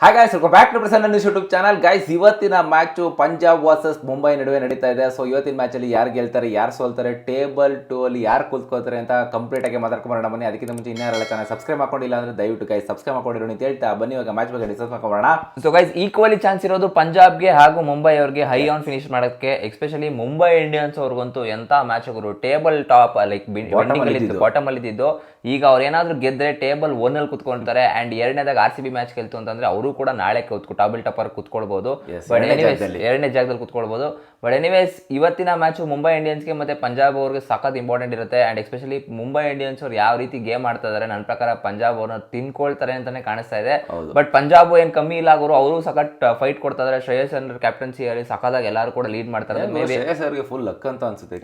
Hi guys welcome back to Prasanna news YouTube channel guys ಇವತ್ತಿನ match Punjab versus Mumbai ನಡುವೆ ನಡೀತಾ ಇದೆ. ಸೊ ಇವತ್ತಿನ ಮ್ಯಾಚಲ್ಲಿ ಯಾರು ಗೆಲ್ತಾರೆ ಯಾರು ಸೋಲ್ತಾರೆ ಟೇಬಲ್ ಟು ಅಲ್ಲಿ ಯಾರು ಕೂತ್ಕೋತಾರೆ ಅಂತ ಕಂಪ್ಲೀಟ್ ಆಗಿ ಮಾತಾಡ್ಕೊಂಡು ಬನ್ನಿ. ಅದಕ್ಕಿಂತ ಮುಂಚೆ ಇನ್ನಾರೆಲ್ಲ ಚಾನಲ್ ಸಬ್ಸ್ಕ್ರೈಬ್ ಮಾಡ್ಕೊಂಡಿಲ್ಲ ಅಂದ್ರೆ ದಯವಿಟ್ಟು ಗೈಸ್ ಸಬ್ಸ್ಕ್ರೈಬ್ ಮಾಡ್ಕೊಂಡಿರೋ ಅಂತ ಹೇಳ್ತಾ ಬನ್ನಿ. ಇವಾಗ ಮ್ಯಾಚ್ ಬಗ್ಗೆ ಡಿಸ್ಕಸ್ ಮಾಡ್ಕೊಂಬರೋಣ. ಸೊ ಗೈಸ್ ಈಕ್ವಲಿ ಚಾನ್ಸ್ ಇರೋದು ಪಂಜಾಬ್ಗೆ ಹಾಗೂ ಮುಂಬೈ ಅವ್ರಿಗೆ ಹೈ ಆನ್ ಫಿನಿಶ್ ಮಾಡೋಕ್ಕೆ ಎಸ್ಪೆಷಲಿ ಮುಂಬೈ ಇಂಡಿಯನ್ಸ್ ಅವ್ರಿಗಂತೂ ಎಂತ ಮ್ಯಾಚ್ ಅವರು ಟೇಬಲ್ ಟಾಪ್ ಲೈಕ್. ಬಾಟಮ್ ಅಲ್ಲಿ ಇದ್ದಿದ್ದು ಈಗ ಅವ್ರು ಏನಾದ್ರೂ ಗೆದ್ದರೆ ಟೇಬಲ್ ಒನ್ ಅಲ್ಲಿ ಕುತ್ಕೊಂತಾರೆ ಅಂಡ್ ಎರಡನೇದಾಗ ಆರ್ ಸಿ ಬಿ ಮ್ಯಾಚ್ ಗೆಲ್ತು ಅಂತಂದ್ರೆ ಅವರು ಕೂಡ ನಾಳೆ ಕೂತ್ಕೊ ಟಾಬಲ್ ಟಾಪರ್ ಕುತ್ಕೊಳ್ಬಹುದು ಎರಡನೇ ಜಾಗದಲ್ಲಿ. ಕುತ್ಕೊಳ್ಬಹುದು ಬಟ್ ಎನಿವೇಸ್ ಇವತ್ತಿನ ಮ್ಯಾಚ್ ಮುಂಬೈ ಇಂಡಿಯನ್ಸ್ಗೆ ಮತ್ತೆ ಪಂಜಾಬ್ ಅವ್ರಿಗೆ ಸಖತ್ ಇಂಪಾರ್ಟೆಂಟ್ ಇರುತ್ತೆ. ಅಂಡ್ ಎಸ್ಪೆಷಲಿ ಮುಂಬೈ ಇಂಡಿಯನ್ಸ್ ಅವ್ರು ಯಾವ ರೀತಿ ಗೇಮ್ ಆಡ್ತಾ ಇದಾರೆ ನನ್ನ ಪ್ರಕಾರ ಪಂಜಾಬ್ ಅವ್ರನ್ನ ತಿನ್ಕೊಳ್ತಾರೆ ಅಂತಾನೆ ಕಾಣಿಸ್ತಾ ಇದೆ. ಬಟ್ ಪಂಜಾಬ್ ಏನ್ ಕಮ್ಮಿ ಇಲ್ಲ ಅವರು ಅವರು ಸಖತ್ ಫೈಟ್ ಕೊಡ್ತಾ ಇದಾರೆ. ಶ್ರೇಯಸ್ ಅಂದ್ರ ಕ್ಯಾಪ್ಟನ್ಸಿ ಅಲ್ಲಿ ಸಖತ್ತಾಗಿ ಎಲ್ಲರೂ ಕೂಡ ಲೀಡ್ ಮಾಡ್ತಾರೆ ಶ್ರೇಯಸ್ ಅವ್ರಿಗೆ ಫುಲ್ ಲಕ್ ಅಂತ ಅನ್ಸುತ್ತೆ.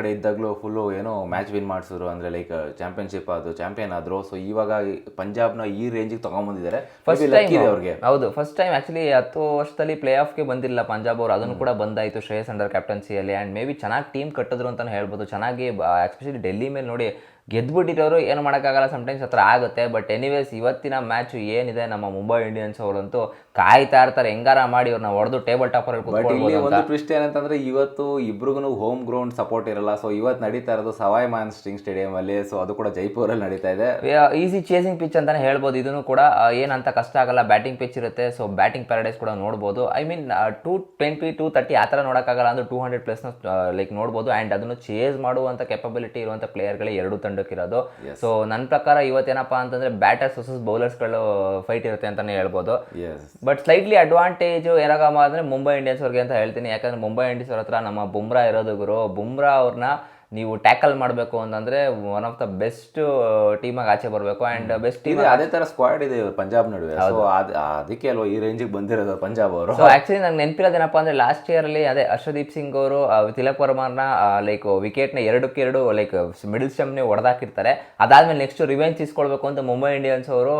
ಕಡೆ ಇದ್ದಾಗಲೂ ಫುಲ್ ಏನೋ ಮ್ಯಾಚ್ ವಿನ್ ಮಾಡಿಸಿದ್ರು. ಅಂದ್ರೆ ಲೈಕ್ ಚಾಂಪಿಯನ್ಶಿಪ್ ಅದು ಚಾಂಪಿಯನ್ ಆದ್ರು. ಸೊ ಇವಾಗ ಪಂಜಾಬ್ ಪಂಜಾಬ್ನ ಈ ರೇಂಜಿಗೆ ತಗೊಂಡ್ಬಂದಿದ್ದಾರೆ. ಫಸ್ಟ್ ಅವ್ರಿಗೆ. ಹೌದು ಫಸ್ಟ್ ಟೈಮ್ ಆಕ್ಚುಲಿ ಹತ್ತು ವರ್ಷದಲ್ಲಿ ಪ್ಲೇ ಆಫ್ಗೆ ಬಂದಿಲ್ಲ ಪಂಜಾಬ್ ಅವರು. ಅದನ್ನು ಕೂಡ ಬಂದಾಯಿತು ಶ್ರೇಯಸ್ ಅಂಡರ್ ಕ್ಯಾಪ್ಟನ್ಸಿಯಲ್ಲಿ ಆ್ಯಂಡ್ ಮೇ ಬಿ ಚೆನ್ನಾಗಿ ಟೀಮ್ ಕಟ್ಟಿದ್ರು ಅಂತಲೇ ಹೇಳ್ಬೋದು. ಚೆನ್ನಾಗಿ ಎಸ್ಪೆಷಲಿ ಡೆಲ್ಲಿ ಮೇಲೆ ನೋಡಿ ಗೆದ್ಬಿಟ್ಟಿರೋರು ಏನು ಮಾಡೋಕ್ಕಾಗಲ್ಲ ಸಮ್ಟೈಮ್ಸ್ ಹತ್ರ ಆಗುತ್ತೆ. ಬಟ್ ಎನಿವೇಸ್ ಇವತ್ತಿನ ಮ್ಯಾಚು ಏನಿದೆ ನಮ್ಮ ಮುಂಬೈ ಇಂಡಿಯನ್ಸ್ ಅವರಂತೂ ಕಾಯ್ತಾ ಇರ್ತಾರೆ ಹೆಂಗಾರ ಮಾಡಿ ಅವ್ರನ್ನ ಹೊಡೆದು ಟೇಬಲ್ ಟಾಪರ್ ಇಲ್ಲಿ ಒಂದು ಟ್ವಿಸ್ಟ್ ಏನಂತಂದ್ರೆ ಇವತ್ತು ಇಬ್ರಿಗೂ ಹೋಮ್ ಗ್ರೌಂಡ್ ಸಪೋರ್ಟ್ ಇರಲ್ಲ. ಸೊ ಇವತ್ತು ನಡೀತಾ ಇರೋದು ಸವಾಯ್ ಮಾನ್ ಸ್ಟ್ರಿಂಗ್ ಸ್ಟೇಡಿಯಂ ಅಲ್ಲಿ. ಸೊ ಅದು ಕೂಡ ಜೈಪುರಲ್ಲಿ ನಡೀತಾ ಇದೆ. ಈಸಿ ಚೇಸಿಂಗ್ ಪಿಚ್ ಅಂತಾನೆ ಹೇಳ್ಬೋದು. ಇದನ್ನು ಕೂಡ ಏನಂತ ಕಷ್ಟ ಆಗಲ್ಲ. ಬ್ಯಾಟಿಂಗ್ ಪಿಚ್ ಇರುತ್ತೆ. ಸೊ ಬ್ಯಾಟಿಂಗ್ ಪ್ಯಾರಡೈಸ್ ಕೂಡ ನೋಡ್ಬೋದು. I mean two twenty two thirty ಆ ಥರ ನೋಡೋಕ್ಕಾಗಲ್ಲ. ಅಂದ್ರೆ ಟೂ ಹಂಡ್ರೆಡ್ ಪ್ಲಸ್ನ ಲೈಕ್ ನೋಡ್ಬೋದು. ಆ್ಯಂಡ್ ಅದನ್ನು ಚೇಸ್ ಮಾಡುವಂಥ ಕೆಪಬಿಲಿಟಿ ಇರುವಂಥ ಪ್ಲೇಯರ್ಗಳೇ ಎರಡು ತಂಡಕ್ಕಿರೋದು ಸೊ ನನ್ನ ಪ್ರಕಾರ ಇವತ್ತೇನಪ್ಪ ಅಂತಂದ್ರೆ ಬ್ಯಾಟರ್ಸ್ ವರ್ಸಸ್ ಬೌಲರ್ಸ್ಗಳು ಫೈಟ್ ಇರುತ್ತೆ ಅಂತಾನೆ ಹೇಳ್ಬೋದು. ಬಟ್ ಸ್ಲೈಟ್ಲಿ ಅಡ್ವಾಂಟೇಜ್ ಏನಾಗಮ್ಮ ಅಂದ್ರೆ ಮುಂಬೈ ಇಂಡಿಯನ್ಸ್ ಅವ್ರಿಗೆ ಅಂತ ಹೇಳ್ತೀನಿ. ಯಾಕಂದ್ರೆ ಮುಂಬೈ ಇಂಡಿಯನ್ಸ್ ಅವ್ರ ಹತ್ರ ನಮ್ಮ ಬುಮ್ರಾ ಇರೋದು ಗುರು. ಬುಮ್ರಾ ಅವ್ರನ್ನ ನೀವು ಟ್ಯಾಕಲ್ ಮಾಡಬೇಕು ಅಂತಂದ್ರೆ ಒನ್ ಆಫ್ ದ ಬೆಸ್ಟ್ ಟೀಮಾಗಿ ಆಚೆ ಬರಬೇಕು. ಆ್ಯಂಡ್ ಬೆಸ್ಟ್ ಟೀಮ್ ಇದೆ ಅದೇ ತರ ಸ್ಕ್ವಾಡ್ ಇದೆ ಪಂಜಾಬ್ ನಡುವೆ. ಸೊ ಅದಕ್ಕೆ ಅಲ್ವಾ ಈ ರೇಂಜಿಗೆ ಬಂದಿರೋದು ಪಂಜಾಬ್ ಅವರು? ಸೊ ಆಕ್ಚುಲಿ ನಂಗೆ ನೆನಪಿರೋದೇನಪ್ಪ ಅಂದ್ರೆ ಲಾಸ್ಟ್ ಇಯರ್ ಅಲ್ಲಿ ಅದೇ ಅರ್ಶದೀಪ್ ಸಿಂಗ್ ಅವರು ತಿಲಕ್ ವರ್ಮಾರ್ನ ಲೈಕ್ ವಿಕೆಟ್ನ ಎರಡಕ್ಕೆ ಎರಡು ಲೈಕ್ ಮಿಡಲ್ ಸ್ಟಂಪ್ನೇ ಹೊಡೆದಾಕಿರ್ತಾರೆ. ಅದಾದ್ಮೇಲೆ ನೆಕ್ಸ್ಟ್ ರಿವೆಂಜ್ ಇಸ್ಕೊಳ್ಬೇಕು ಅಂತ ಮುಂಬೈ ಇಂಡಿಯನ್ಸ್ ಅವರು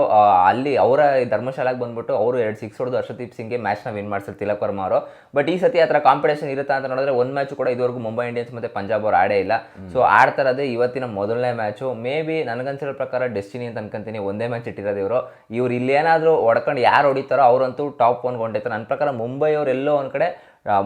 ಅಲ್ಲಿ ಅವರ ಧರ್ಮಶಾಲಾಗೆ ಬಂದ್ಬಿಟ್ಟು ಅವರು ಎರಡು ಸಿಕ್ಸ್ ಹೊಡೆದು ಹರ್ಷದೀಪ್ ಸಿಂಗ್ಗೆ ನ ವಿನ್ ಮಾಡ್ತಾರೆ ತಿಲಕ್ ವರ್ಮ ಅವರು. ಬಟ್ ಈ ಸತಿ ಆ ಥರ ಕಾಂಪಿಟೇಷನ್ ಇರುತ್ತಾ ಅಂತ ನೋಡಿದ್ರೆ ಒಂದು ಮ್ಯಾಚ್ ಕೂಡ ಇದುವರೆಗೂ ಮುಂಬೈ ಇಂಡಿಯನ್ಸ್ ಮತ್ತೆ ಪಂಜಾಬ್ ಅವರು ಆಡೇ ಇಲ್ಲ. ಸೊ ಆಡ್ತಾ ಇರೋದೇ ಇವತ್ತಿನ ಮೊದಲನೇ ಮ್ಯಾಚು ಮೇ ಬಿ ನನಗನ್ಸಿರೋ ಪ್ರಕಾರ ಡೆಸ್ಟಿನಿ ಅಂತ ಅನ್ಕೊಂತೀನಿ. ಒಂದೇ ಮ್ಯಾಚ್ ಇಟ್ಟಿರೋದು ಇವರು. ಇವ್ರು ಇಲ್ಲೇನಾದರೂ ಹೊಡ್ಕೊಂಡು ಯಾರು ಹೊಡಿತಾರೋ ಅವರಂತೂ ಟಾಪ್ ಒನ್ ಹೊಂಟೈತಾರೆ ನನ್ನ ಪ್ರಕಾರ ಮುಂಬೈ ಅವ್ರು ಎಲ್ಲೋ ಒಂದು ಕಡೆ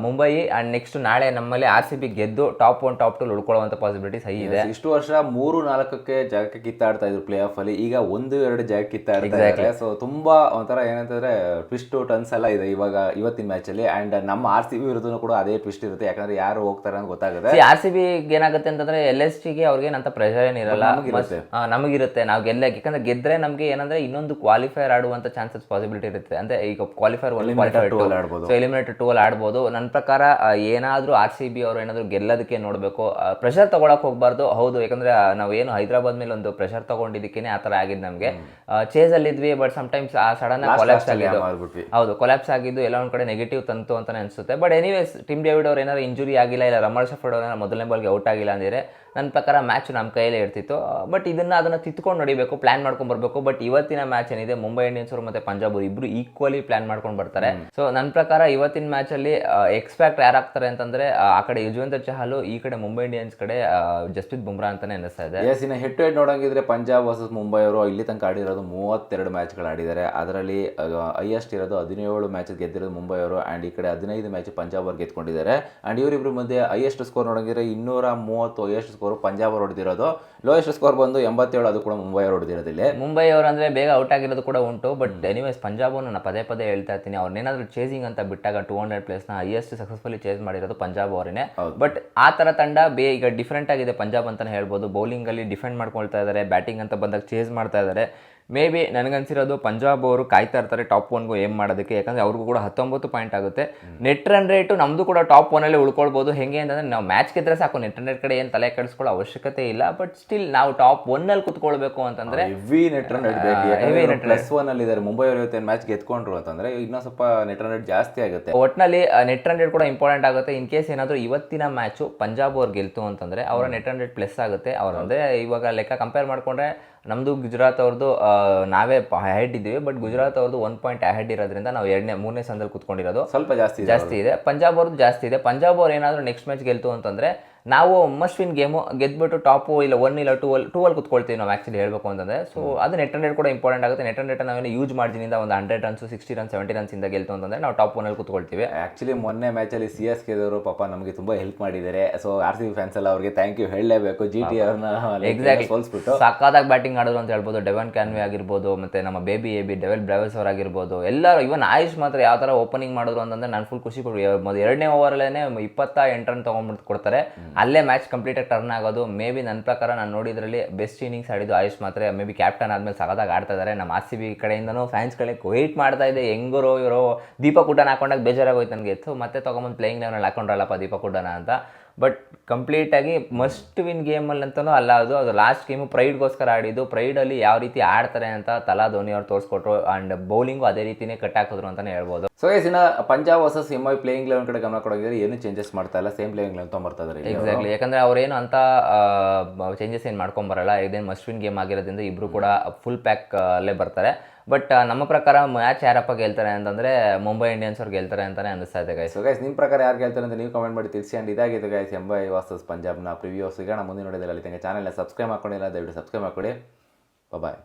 ಮುಂಬೈ ಆ್ಯಂಡ್ ನೆಕ್ಸ್ಟ್ ನಾಳೆ ನಮ್ಮಲ್ಲಿ ಆರ್ ಸಿ ಬಿ ಗೆದ್ದು ಟಾಪ್ ಒನ್ ಟಾಪ್ ಟು ಉಳ್ಕೊಳ್ಳುವಂಥ ಪಾಸಿಬಿಲಿಟೀಸ್ ಹೈ ಇದೆ. ಇಷ್ಟು ವರ್ಷ ಮೂರು ನಾಲ್ಕಕ್ಕೆ ಜಾಗಕ್ಕೆ ಕಿತ್ತಾಡ್ತಾ ಇದ್ರು ಪ್ಲೇ ಆಫ್ ಅಲ್ಲಿ. ಈಗ ಒಂದು ಎರಡು ಜಾಗ ಕಿತ್ತಾಡ್ತಾರೆ ಸೊ ತುಂಬಾ ಒಂಥರ ಏನಂತಂದ್ರೆ ಟ್ವಿಸ್ಟ್ ಟರ್ನ್ಸ್ ಎಲ್ಲ ಇದೆ ಇವಾಗ ಇವತ್ತಿನ ಮ್ಯಾಚ್ ಅಲ್ಲಿ. ಅಂಡ್ ನಮ್ಮ ಆರ್ ಸಿ ಬಿ ವಿರುದ್ಧನೂ ಕೂಡ ಅದೇ ಟ್ವಿಸ್ಟ್ ಇರುತ್ತೆ. ಯಾಕಂದ್ರೆ ಯಾರು ಹೋಗ್ತಾರೆ ಅಂತ ಗೊತ್ತಾಗುತ್ತೆ ಆರ್ ಸಿ ಬಿ ಏನಾಗುತ್ತೆ ಅಂತಂದ್ರೆ ಎಲ್ ಎಸ್ ಟಿಗೆ ಅವ್ರಿಗೆ ಏನಂತ ಪ್ರೆಷರ್ ಏನಿರಲ್ಲ ನಮಗಿರುತ್ತೆ. ನಾವು ಗೆಲ್ಲ ಯಾಕಂದ್ರೆ ಗೆದ್ರೆ ನಮಗೆ ಏನಂದ್ರೆ ಇನ್ನೊಂದು ಕ್ವಾಲಿಫೈರ್ ಆಡುವಂತ ಚಾನ್ಸಸ್ ಪಾಸಿಬಿಲಿಟಿ ಇರುತ್ತೆ. ಅಂದ್ರೆ ಈಗ ಕ್ವಾಲಿಫೈರ್ ಒನ್ ಕ್ವಾಲಿಫೈರ್ ಅಲ್ಲಿ ಆಡ್ಬೋದು. ಎಲಿಮಿನೇಟರ್ ಟೂ ಅಲ್ಲಿ ಆಡ್ಬೋದು. ನನ್ನ ಪ್ರಕಾರ ಏನಾದರೂ ಆರ್ ಸಿ ಬಿ ಅವರು ಏನಾದರೂ ಗೆಲ್ಲೋದಕ್ಕೆ ನೋಡಬೇಕು. ಪ್ರೆಷರ್ ತೊಗೊಳಕ್ಕೆ ಹೋಗ್ಬಾರ್ದು. ಹೌದು ಯಾಕಂದ್ರೆ ನಾವೇನು ನಾವು ಏನು ಹೈದರಾಬಾದ್ ಮೇಲೆ ಒಂದು ಪ್ರೆಷರ್ ತೊಗೊಂಡಿದ್ದಕ್ಕೇ ಆ ಥರ ಆಗಿದ್ದು ನಮಗೆ. ಚೇಸ್ ಅಲ್ಲಿ ಇದ್ವಿ ಬಟ್ ಸಮ್ಟೈಮ್ಸ್ ಆ ಸಡನ್ ಕೊಲ್ಯಾಪ್ಸ್ ಆಗಿದ್ದು. ಮಾಡ್ಬಿಟ್ವಿ? ಹೌದು ಕೊಲ್ಯಾಪ್ಸ್ ಆಗಿದ್ದು ಎಲ್ಲ ಒಂದು ಕಡೆ ನೆಗೆಟಿವ್ ತಂತು ಅಂತಾನೆ ಅನ್ಸುತ್ತೆ. ಬಟ್ ಎನಿವೇಸ್ ಟಿಮ್ ಡೇವಿಡ್ ಅವ್ರು ಏನಾದ್ರು ಇಂಜುರಿ ಆಗಿಲ್ಲ ಇಲ್ಲ ರಮಣ್ ಶಫರ್ಡ್ ಅವ್ರು ಏನಾದ್ರು ಮೊದಲನೇ ಬಾಲ್ಗೆ ಔಟ್ ಆಗಿಲ್ಲ ಅಂದ್ರೆ ನನ್ನ ಪ್ರಕಾರ ಮ್ಯಾಚ್ ನಮ್ಮ ಕೈಯಲ್ಲೇ ಇರ್ತಿತ್ತು. ಬಟ್ ಇದನ್ನು ಅದನ್ನು ತಿತ್ಕೊಂಡು ನಡಿಬೇಕು ಪ್ಲಾನ್ ಮಾಡ್ಕೊಂಡು ಬರಬೇಕು. ಬಟ್ ಇವತ್ತಿನ ಮ್ಯಾಚ್ ಏನಿದೆ ಮುಂಬೈ ಇಂಡಿಯನ್ಸ್ ಅವರು ಮತ್ತು ಪಂಜಾಬ್ ಅವರು ಇಬ್ರು ಈಕ್ವಲಿ ಪ್ಲಾನ್ ಮಾಡ್ಕೊಂಡು ಬರ್ತಾರೆ. ಸೊ ನನ್ನ ಪ್ರಕಾರ ಇವತ್ತಿನ ಮ್ಯಾಚಲ್ಲಿ ಎಕ್ಸ್ಪ್ಯಾಕ್ಟ್ ಯಾರಾಗ್ತಾರೆ ಅಂತಂದರೆ ಆ ಕಡೆ ಯುಜವೇಂದ್ರ ಚಹಲ್ ಈ ಕಡೆ ಮುಂಬೈ ಇಂಡಿಯನ್ಸ್ ಕಡೆ ಜಸ್ಪ್ರೀತ್ ಬುಮ್ರಾ ಅಂತಾನೆ ಅನಿಸ್ತಾ ಇದೆ. ಎಸ್ ಇನ್ನು ಹೆಡ್ ಟು ಹೆಡ್ ನೋಡೋಂಗಿದ್ರೆ ಪಂಜಾಬ್ ವರ್ಸಸ್ ಮುಂಬೈ ಅವರು ಇಲ್ಲಿ ತನಕ ಆಡಿರೋದು ಮೂವತ್ತೆರಡು ಮ್ಯಾಚ್ಗಳು ಆಡಿದ್ದಾರೆ. ಅದರಲ್ಲಿ ಹೈಯೆಸ್ಟ್ ಇರೋದು ಹದಿನೇಳು ಮ್ಯಾಚ್ ಗೆದ್ದಿರೋದು ಮುಂಬೈ ಅವರು ಆ್ಯಂಡ್ ಈ ಕಡೆ ಹದಿನೈದು ಮ್ಯಾಚ್ ಪಂಜಾಬ್ ಅವ್ರು ಗೆದ್ಕೊಂಡಿದ್ದಾರೆ. ಆ್ಯಂಡ್ ಇವರಿಬ್ಬರ ಮಧ್ಯೆ ಹೈಯೆಸ್ಟ್ ಸ್ಕೋರ್ ನೋಡೋಂಗಿದ್ರೆ ಇನ್ನೂರ ಮೂವತ್ತು ಹೈಯೆಸ್ಟ್ ಸ್ಕೋರ್ ಪಂಜಾಬ್ ಅವ್ರು ಹೊಡೆದಿರೋದು. ಲೋಯೆಸ್ಟ್ ಸ್ಕೋರ್ ಬಂದು ಎಂಬತ್ತೇಳು ಅದು ಕೂಡ ಮುಂಬೈ ಅವರು ಹೊಡೆದಿರೋದಿಲ್ಲ ಮುಂಬೈ ಅವರು ಅಂದರೆ ಬೇಗ ಔಟ್ ಆಗಿರೋದು ಕೂಡ ಉಂಟು ಬಟ್ ಎನಿವೇಸ್ ಪಂಜಾಬ್ ನಾನು ಪದೇ ಪದೇ ಹೇಳ್ತಾ ಇರ್ತೀನಿ. ಅವ್ರನ್ನೇನಾದ್ರೂ ಚೇಸಿಂಗ್ ಅಂತ ಬಿಟ್ಟಾಗ ಟೂ ಹಂಡ್ರೆಡ್ ಪ್ಲೇಸ್ನ ಹೈಯೆಸ್ಟ್ ಸಕ್ಸಸ್ಫುಲಿ ಚೇಸ್ ಮಾಡಿರೋದು ಪಂಜಾಬ್ ಅವರೇ ಬಟ್ ಆ ಥರ ತಂಡ ಬೇ ಈಗ ಡಿಫ್ರೆಂಟ್ ಆಗಿದೆ ಪಂಜಾಬ್ ಅಂತಲೇ ಹೇಳ್ಬೋದು. ಬೌಲಿಂಗಲ್ಲಿ ಡಿಫೆಂಡ್ ಮಾಡ್ಕೊಳ್ತಾ ಇದ್ದಾರೆ ಬ್ಯಾಟಿಂಗ್ ಅಂತ ಬಂದಾಗ ಚೇಸ್ ಮಾಡ್ತಾ ಇದ್ದಾರೆ ಮೇ ಬಿ ನನಗನ್ಸಿರೋದು ಪಂಜಾಬ್ ಅವರು ಕಾಯ್ತಾ ಇರ್ತಾರೆ ಟಾಪ್ ಒನ್ಗೂ ಏಮ್ ಮಾಡೋದಕ್ಕೆ ಯಾಕಂದರೆ ಅವ್ರಿಗೂ ಕೂಡ ಹತ್ತೊಂಬತ್ತು ಪಾಯಿಂಟ್ ಆಗುತ್ತೆ. ನೆಟ್ ರನ್ ರೇಟು ನಮ್ಮದು ಕೂಡ ಟಾಪ್ ಒನ್ನಲ್ಲೇ ಉಳ್ಕೊಳ್ಬೋದು. ಹೆಂಗೆ ಅಂತಂದರೆ ನಾವು ಮ್ಯಾಚ್ ಗೆದ್ರೆ ಸಾಕು ನೆಟ್ ರನ್ ರೇಟ್ ಕಡೆ ಏನು ತಲೆ ಕೆಡಿಸ್ಕೊಳ್ಳೋ ಅವಶ್ಯಕತೆ ಇಲ್ಲ ಬಟ್ ಸ್ಟಿಲ್ ನಾವು ಟಾಪ್ ಒನ್ನಲ್ಲಿ ಕುತ್ಕೊಳ್ಬೇಕು ಅಂತಂದರೆ ಹೆವಿ ನೆಟ್ ರನ್ ಬೇಕು. ಪ್ಲಸ್ ಒನ್ ಅಲ್ಲಿ ಇದ್ದಾರೆ ಮುಂಬೈ ಅವರು ಇವತ್ತೇನು ಮ್ಯಾಚ್ ಗೆದ್ಕೊಂಡ್ರು ಅಂತಂದರೆ ಇನ್ನೂ ಸ್ವಲ್ಪ ನೆಟ್ ರನ್ ರೇಟ್ ಜಾಸ್ತಿ ಆಗುತ್ತೆ. ಒಟ್ಟಿನಲ್ಲಿ ನೆಟ್ ರನ್ ರೇಟ್ ಕೂಡ ಇಂಪಾರ್ಟೆಂಟ್ ಆಗುತ್ತೆ. ಇನ್ ಕೇಸ್ ಏನಾದರೂ ಇವತ್ತಿನ ಮ್ಯಾಚು ಪಂಜಾಬ್ ಅವ್ರು ಗೆಲ್ತು ಅಂತಂದರೆ ಅವರ ನೆಟ್ ರನ್ ರೇಟ್ ಪ್ಲಸ್ ಆಗುತ್ತೆ. ಅವ್ರು ಅಂದರೆ ಇವಾಗ ಲೆಕ್ಕ ಕಂಪೇರ್ ಮಾಡ್ಕೊಂಡ್ರೆ ನಮ್ದು ಗುಜರಾತ್ ಅವ್ರದ್ದು ನಾವೇ ಹೆಡ್ ಇದ್ದೀವಿ ಬಟ್ ಗುಜರಾತ್ ಅವ್ರದ್ದು ಒನ್ ಪಾಯಿಂಟ್ ಹೆಡ್ ಇರೋದ್ರಿಂದ ನಾವು ಎರಡನೇ ಮೂರನೇ ಸ್ಥಾನದಲ್ಲಿ ಕುತ್ಕೊಂಡಿರೋದು ಸ್ವಲ್ಪ ಜಾಸ್ತಿ ಜಾಸ್ತಿ ಇದೆ. ಪಂಜಾಬ್ ಅವ್ರದ್ದು ಜಾಸ್ತಿ ಇದೆ. ಪಂಜಾಬ್ ಅವ್ರು ಏನಾದರೂ ನೆಕ್ಸ್ಟ್ ಮ್ಯಾಚ್ ಗೆಲ್ತು ಅಂತಂದ್ರೆ ನಾವು ಮಸ್ಟ್ ವಿನ್ ಗೇಮು ಗೆದ್ಬಿಟ್ಟು ಟಾಪು ಇಲ್ಲ ಒನ್ ಇಲ್ಲ ಟೂ ಅಲ್ಲಿ ಟೂ ಅಲ್ಲಿ ಕುತ್ಕೊಳ್ತೀವಿ ನಾವು ಆ್ಯಕ್ಚುಲಿ ಹೇಳಬೇಕು ಅಂತಂದರೆ. ಸೊ ಅದು ನೆಟ್ ಹಂಡ್ರೆಡ್ ಕೂಡ ಇಂಪಾರ್ಟೆಂಟ್ ಆಗುತ್ತೆ. ನೆಟ್ ಹಂಡ್ರೆಡ್ ನಾವೇನು ಯೂಸ್ ಮಾರ್ಜಿನಿಂದ ಒಂದು hundred runs sixty run seventy runs ಇಂದ ಗೆಲ್ತು ಅಂತಂದ್ರೆ ನಾವು ಟಾಪ್ ಒನ್ ಅಲ್ಲಿ ಕುತ್ಕೊಳ್ತೀವಿ. ಆ್ಯಕ್ಚುಲಿ ಮೊನ್ನೆ ಮ್ಯಾಚಲ್ಲಿ ಸಿ ಎಸ್ ಕೆದವರು ಪಾಪ ನಮಗೆ ತುಂಬ ಹೆಲ್ಪ್ ಮಾಡಿದ್ದಾರೆ. So R C B fans ಎಲ್ಲ ಅವ್ರಿಗೆ ಥ್ಯಾಂಕ್ ಯು ಹೇಳಲೇಬೇಕು. ಜಿ ಟಿ ಅವ್ರನ್ನ ಎಕ್ಸಾಕ್ಟ್ ಸೋಲ್ಸ್ಬಿಟ್ಟು. ಸಕ್ಕತ್ತಾಗಿ ಬ್ಯಾಟಿಂಗ್ ಆಡೋದು ಅಂತ ಹೇಳ್ಬೋದು. ಡೆವನ್ ಕ್ಯಾನ್ವಿ ಆಗಿರ್ಬೋದು ಮತ್ತೆ ನಮ್ಮ ಬೇಬಿ ಎ ಬಿ ಡೆವೆಲ್ ಬ್ರಾವೆಲ್ಸ್ ಅವ್ರು ಆಗಿರ್ಬೋದು. ಎಲ್ಲರೂ ಇವನ್ ಆಯುಷ್ ಮಾತ್ರ ಯಾವ ಥರ ಓಪನಿಂಗ್ ಮಾಡಿದ್ರು ಅಂತಂದ್ರೆ ನಾನು ಫುಲ್ ಖುಷಿ ಕೊಡಿ ಮೊದಲು ಎರಡನೇ ಓವರಲ್ಲೇ ಇಪ್ಪತ್ತ ಎಂಟು ರನ್ ತೊಗೊಂಡ್ಬಿಟ್ಟು ಕೊಡ್ತಾರೆ. ಅಲ್ಲೇ ಮ್ಯಾಚ್ ಕಂಪ್ಲೀಟಾಗಿ ಟರ್ನ್ ಆಗೋದು ಮೇ ಬಿ ನನ್ನ ಪ್ರಕಾರ ನಾನು ನೋಡಿದ್ರಲ್ಲಿ ಬೆಸ್ಟ್ ಇನ್ನಿಂಗ್ಸ್ ಆಡಿದ್ದು ಆಯುಷ್ ಮಾತ್ರ ಮೇ ಬಿ ಕ್ಯಾಪ್ಟನ್ ಆದಮೇಲೆ ಸಗದಾಗ ಆಡ್ತಾ ಇದ್ದಾರೆ ನಮ್ಮ ಆರ್ ಸಿ ಬಿ ಕಡೆಯಿಂದನೂ ಕಡೆ ವೆಯ್ಟ್ ಮಾಡ್ತಾ ಇದೆ. ಹೆಂಗರು ಇವರು ದೀಪ ಕುಡ್ಡನ ಹಾಕೊಂಡಾಗ ಬೇಜಾರಾಗೋಯ್ತು ನನಗೆ. ಇತ್ತು ಮತ್ತೆ ತೊಗೊಂಬಂದು ಪ್ಲೇಯಿಂಗ್ ಲೆವೆನಲ್ಲಿ ಹಾಕೊಂಡ್ರಲ್ಲಪ್ಪ ದೀಪ ಕುಡ್ಡನ ಅಂತ. ಬಟ್ ಕಂಪ್ಲೀಟಾಗಿ ಮಸ್ಟ್ ವಿನ್ ಗೇಮಲ್ಲಿ ಅಂತಲೂ ಅಲ್ಲ ಅದು ಅದು ಲಾಸ್ಟ್ ಗೇಮು ಪ್ರೈಡ್ಗೋಸ್ಕರ ಆಡಿದ್ದು. ಪ್ರೈಡಲ್ಲಿ ಯಾವ ರೀತಿ ಆಡ್ತಾರೆ ಅಂತ ತಲಾ ಧೋನಿ ಅವ್ರು ತೋರಿಸ್ಕೊಟ್ರು ಆ್ಯಂಡ್ ಬೌಲಿಂಗು ಅದೇ ರೀತಿಯೇ ಕಟ್ ಹಾಕಿದ್ರು ಅಂತಲೇ ಹೇಳ್ಬೋದು. ಸೊ ಇನ್ನು Punjab versus M I playing eleven ಕಡೆ ಗಮನ ಕೊಡೋದಿದ್ರೆ ಏನು ಚೇಂಜಸ್ ಮಾಡ್ತಾ ಇಲ್ಲ. ಸೇಮ್ ಪ್ಲೇಯಿಂಗ್ ಲೆವೆನ್ ತೊಗೊಂಬರ್ತಾ ಇದ್ದಾರೆ. ಎಕ್ಸಾಕ್ಟ್ಲಿ ಯಾಕಂದರೆ ಅವರೇನು ಅಂತ ಚೇಂಜಸ್ ಏನು ಮಾಡ್ಕೊಂಬರಲ್ಲ ಇದೇನು ಮಸ್ಟ್ ವಿನ್ ಗೇಮ್ ಆಗಿರೋದ್ರಿಂದ ಇಬ್ಬರು ಕೂಡ ಫುಲ್ ಪ್ಯಾಕ್ ಅಲ್ಲೇ ಬರ್ತಾರೆ. ಬಟ್ ನಮ್ಮ ಪ್ರಕಾರ ಮ್ಯಾಚ್ ಯಾರಪ್ಪ ಗೆಲ್ತಾರೆ ಅಂತಂದ್ರೆ ಮುಂಬೈ ಇಂಡಿಯನ್ಸ್ ಅವ್ರು ಗೆಲ್ತಾರೆ ಅಂತಾನೆ ಅನಿಸ್ತಾ ಇದೆ ಗೈಸ್ ಗೈಸ್ ನಿಮ್ಮ ಪ್ರಕಾರ ಯಾರು ಗೆಲ್ತಾರೆ ಅಂತ ನೀವು ಕಮೆಂಟ್ ಮಾಡಿ ತಿಳಿಸಿ. ಅಂಡ್ ಇದಾಗಿದೆ ಗೈಸ್ ಎಂಬೈ ವರ್ಸಸ್ ಪಂಜಾಬ್ನ ಪ್ರಿವ್ಯೂಸ್ ಈಗ ನಾನು ನೋಡಿದಲ್ಲಿ ಅಲ್ಲಿ ತನಕ ಚಾನಲ್ನ ಸಬ್ಸ್ಕ್ರೈಬ್ ಮಾಡ್ಕೊಂಡಿಲ್ಲ, ದಯವಿಟ್ಟು ಸಬ್ಸ್ಕ್ರೈಬ್ ಮಾಡ್ಕೊಳ್ಳಿ ಬಾಯ್